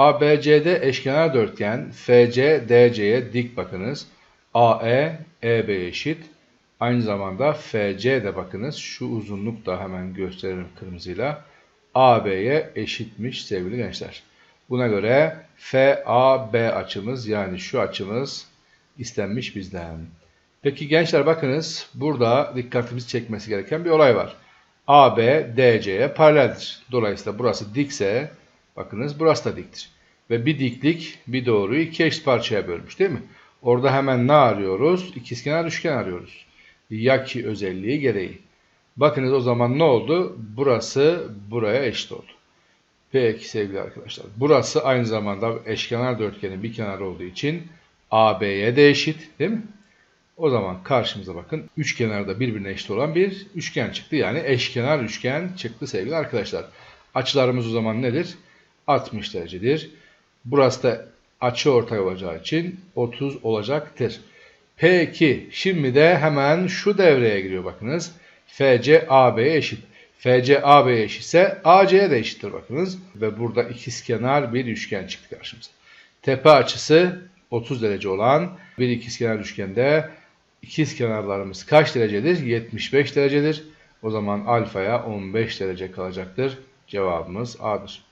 ABCD eşkenar dörtgen FC DC'ye dik bakınız. AE EB eşit. Aynı zamanda FC de bakınız şu uzunluk da hemen gösteririm kırmızıyla. AB'ye eşitmiş sevgili gençler. Buna göre FAB açımız yani şu açımız istenmiş bizden. Peki gençler bakınız burada dikkatimizi çekmesi gereken bir olay var. AB DC'ye paraleldir. Dolayısıyla burası dikse bakınız burası da diktir. Ve bir diklik bir doğruyu iki eşit parçaya bölmüş değil mi? Orada hemen ne arıyoruz? İkizkenar üçgen arıyoruz. Yaki özelliği gereği. Bakınız o zaman ne oldu? Burası buraya eşit oldu. Peki sevgili arkadaşlar. Burası aynı zamanda eşkenar dörtgenin bir kenarı olduğu için AB'ye de eşit değil mi? O zaman karşımıza bakın. Üç kenarda birbirine eşit olan bir üçgen çıktı. Yani eşkenar üçgen çıktı sevgili arkadaşlar. Açılarımız o zaman nedir? 60 derecedir. Burası da açı ortay olacağı için 30 olacaktır. Peki şimdi de hemen şu devreye giriyor bakınız. FC AB'ye eşit. FC AB'ye eşitse AC'ye de eşittir bakınız. Ve burada ikizkenar bir üçgen çıktı karşımıza. Tepe açısı 30 derece olan bir ikizkenar üçgende ikiz kenarlarımız kaç derecedir? 75 derecedir. O zaman alfaya 15 derece kalacaktır. Cevabımız A'dır.